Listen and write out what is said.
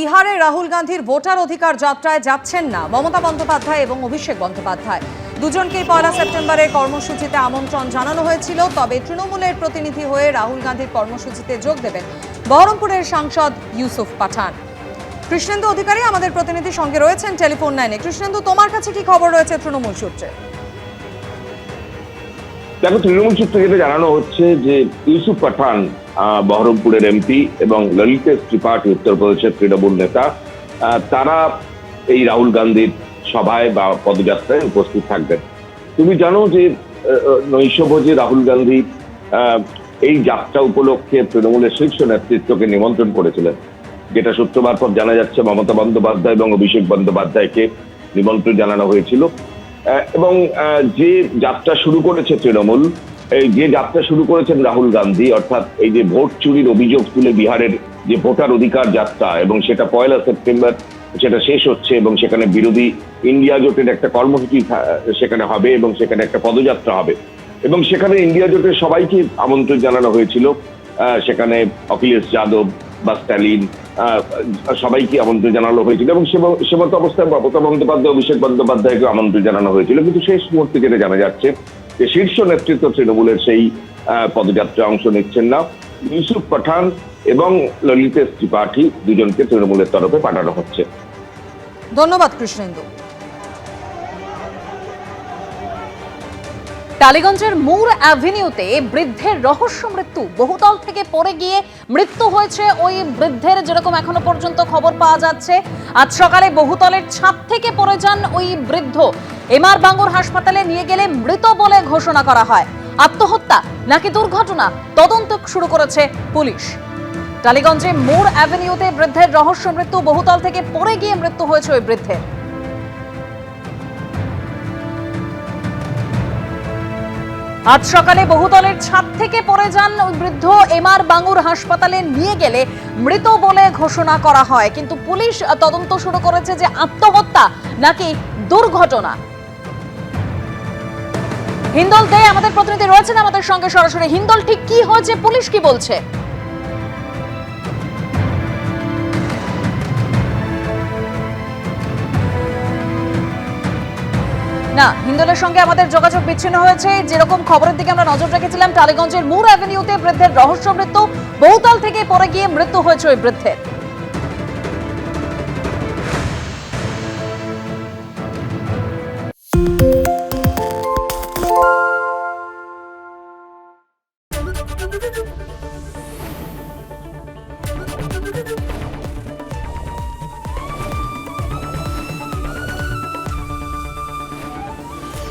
বিহারে রাহুল গান্ধীর ভোটার অধিকার যাত্রায় যাচ্ছেন না। মমতা বন্দ্যোপাধ্যায় এবং অভিষেক বন্দ্যোপাধ্যায়। দুজনকেই পয়লা সেপ্টেম্বরের কর্মসূচিতে আমন্ত্রণ জানানো হয়েছিল। তবে তৃণমূলের প্রতিনিধি হয়ে রাহুল গান্ধীর কর্মসূচিতে যোগ দেবেন বহরমপুরের সাংসদ ইউসুফ পাঠান। কৃষ্ণেন্দু অধিকারী আমাদের প্রতিনিধির সঙ্গে রয়েছেন টেলিফোন লাইনে। কৃষ্ণেন্দু, তোমার কাছে কি খবর রয়েছে তৃণমূল সূত্রে? দেখো, তৃণমূল সূত্রে জানানো হচ্ছে যে ইউসুফ পাঠান বহরমপুরের এমপি এবং ললিতেশ ত্রিপাঠী উত্তরপ্রদেশের তৃণমূল নেতা। তারা এই রাহুল গান্ধীর সভায় বা পদযাত্রায় উপস্থিত থাকবেন। তুমি জানো যে নৈশভোজে রাহুল গান্ধী এই যাত্রা উপলক্ষে তৃণমূলের শীর্ষ নেতৃত্বকে নিমন্ত্রণ করেছিলেন। যেটা সূত্র মারফত জানা যাচ্ছে, মমতা বন্দ্যোপাধ্যায় এবং অভিষেক বন্দ্যোপাধ্যায়কে নিমন্ত্রণ জানানো হয়েছিল। এবং যে যাত্রা শুরু করেছে তৃণমূল এই যে যাত্রা শুরু করেছেন রাহুল গান্ধী, অর্থাৎ এই যে ভোট চুরির অভিযোগ তুলে বিহারের যে ভোটার অধিকার যাত্রা, এবং সেটা পয়লা সেপ্টেম্বর, সেটা শেষ হচ্ছে, এবং সেখানে বিরোধী ইন্ডিয়া জোটের একটা কর্মসূচি সেখানে হবে, এবং সেখানে একটা পদযাত্রা হবে। এবং সেখানে ইন্ডিয়া জোটের সবাইকে আমন্ত্রণ জানানো হয়েছিল। সেখানে অখিলেশ যাদব বা স্ট্যালিন সবাইকে আমন্ত্রণ জানানো হয়েছিল, এবং সে- সে মতো অবস্থায় মমতা বন্দ্যোপাধ্যায়, অভিষেক বন্দ্যোপাধ্যায়কে আমন্ত্রণ জানানো হয়েছিল। কিন্তু শেষ মুহূর্তে যেটা জানা যাচ্ছে যে শীর্ষ নেতৃত্ব তৃণমূলের সেই পদযাত্রায় অংশ নিচ্ছেন না। ইউসুফ পাঠান এবং ললিতেশ ত্রিপাঠী দুজনকে তৃণমূলের তরফে পাঠানো হচ্ছে। ধন্যবাদ কৃষ্ণেন্দু। টালিগঞ্জের মূর অ্যাভিনিউতে বৃদ্ধের রহস্য মৃত্যু। বহুতল থেকে পড়ে গিয়ে মৃত্যু হয়েছে ওই বৃদ্ধের, যেরকম এখনও পর্যন্ত খবর পাওয়া যাচ্ছে। আজ সকালে বহুতলের ছাদ থেকে পড়ে যান ওই বৃদ্ধ। এমআর বাঙ্গুর হাসপাতালে নিয়ে গেলে মৃত বলে ঘোষণা করা হয়। আত্মহত্যা নাকি দুর্ঘটনা? তদন্ত শুরু করেছে পুলিশ। টালিগঞ্জে মোড় অ্যাভিনিউতে বৃদ্ধের রহস্য মৃত্যু। বহুতল থেকে পড়ে গিয়ে মৃত্যু হয়েছে ওই বৃদ্ধের। আজ সকালে বহুতলের ছাদ থেকে পড়ে যান ওই বৃদ্ধ। এমআর বাঙ্গুর হাসপাতালে নিয়ে গেলে মৃত বলে ঘোষণা করা হয়। কিন্তু পুলিশ তদন্ত শুরু করেছে যে আত্মহত্যা নাকি দুর্ঘটনা। হিন্দল দে আমাদের প্রতিনিধি রয়েছেন আমাদের সঙ্গে সরাসরি। হিন্দল, ঠিক কি হয়েছে? পুলিশ কি বলছে? না, হিন্দলের সঙ্গে আমাদের যোগাযোগ বিচ্ছিন্ন হয়েছে। যেরকম খবরের দিকে আমরা নজর রেখেছিলাম, টালিগঞ্জের মূর অ্যাভিনিউতে বৃদ্ধের রহস্য মৃত্যু। বহুতল থেকে পরে গিয়ে মৃত্যু হয়েছে ওই বৃদ্ধের।